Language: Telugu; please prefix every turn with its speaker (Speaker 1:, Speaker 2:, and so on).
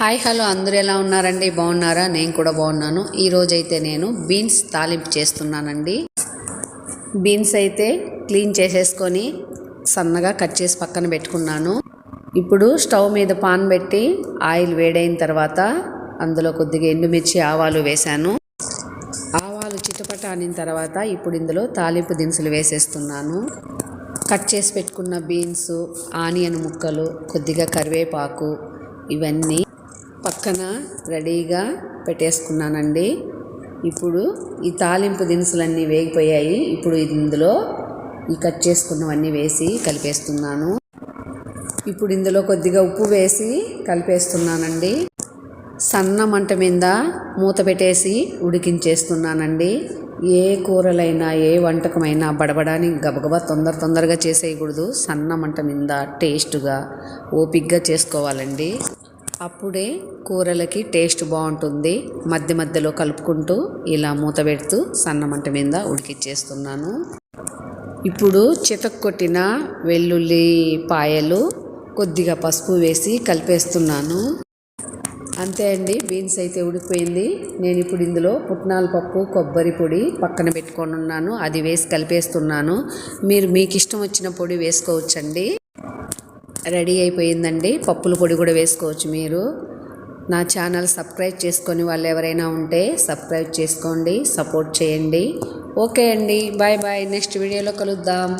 Speaker 1: హాయ్ హలో అందరూ ఎలా ఉన్నారండి? బాగున్నారా? నేను కూడా బాగున్నాను. ఈరోజు అయితే నేను బీన్స్ తాలింపు చేస్తున్నానండి. బీన్స్ అయితే క్లీన్ చేసేసుకొని సన్నగా కట్ చేసి పక్కన పెట్టుకున్నాను. ఇప్పుడు స్టవ్ మీద పాన్ పెట్టి ఆయిల్ వేడైన తర్వాత అందులో కొద్దిగా ఎండుమిర్చి ఆవాలు వేశాను. ఆవాలు చిటపట అనిన తర్వాత ఇప్పుడు ఇందులో తాలింపు దినుసులు వేసేస్తున్నాను. కట్ చేసి పెట్టుకున్న బీన్స్ ఆనియన్ ముక్కలు కొద్దిగా కరివేపాకు ఇవన్నీ పక్కన రెడీగా పెట్టేసుకున్నానండి. ఇప్పుడు ఈ తాలింపు దినుసులన్నీ వేగిపోయాయి. ఇప్పుడు ఇందులో ఈ కట్ చేసుకున్నవన్నీ వేసి కలిపేస్తున్నాను. ఇప్పుడు ఇందులో కొద్దిగా ఉప్పు వేసి కలిపేస్తున్నానండి. సన్న మంట మీద మూత పెట్టేసి ఉడికించేస్తున్నానండి. ఏ కూరలైనా ఏ వంటకమైనా బడబడాని గబగబా తొందర తొందరగా చేసేయకూడదు. సన్న మంట మీద టేస్ట్గా ఓపిగ్గా చేసుకోవాలండి. అప్పుడే కూరలకి టేస్ట్ బాగుంటుంది. మధ్య మధ్యలో కలుపుకుంటూ ఇలా మూత పెడుతూ సన్నమంట మీద ఉడికిచ్చేస్తున్నాను. ఇప్పుడు చితక్కొట్టిన వెల్లుల్లి పాయలు కొద్దిగా పసుపు వేసి కలిపేస్తున్నాను. అంతే అండి బీన్స్ అయితే ఉడికిపోయింది. నేను ఇప్పుడు ఇందులో పుట్నాల పప్పు కొబ్బరి పొడి పక్కన పెట్టుకొని ఉన్నాను. అది వేసి కలిపేస్తున్నాను. మీరు మీకు ఇష్టం వచ్చిన పొడి వేసుకోవచ్చండి. రెడీ అయిపోయిందండి. పప్పుల పొడి కూడా వేసుకోవచ్చు మీరు. నా ఛానల్ సబ్స్క్రైబ్ చేసుకొని వాళ్ళు ఎవరైనా ఉంటే సబ్స్క్రైబ్ చేసుకోండి సపోర్ట్ చేయండి. ఓకే అండి. Bye bye. నెక్స్ట్ వీడియోలో కలుద్దాం.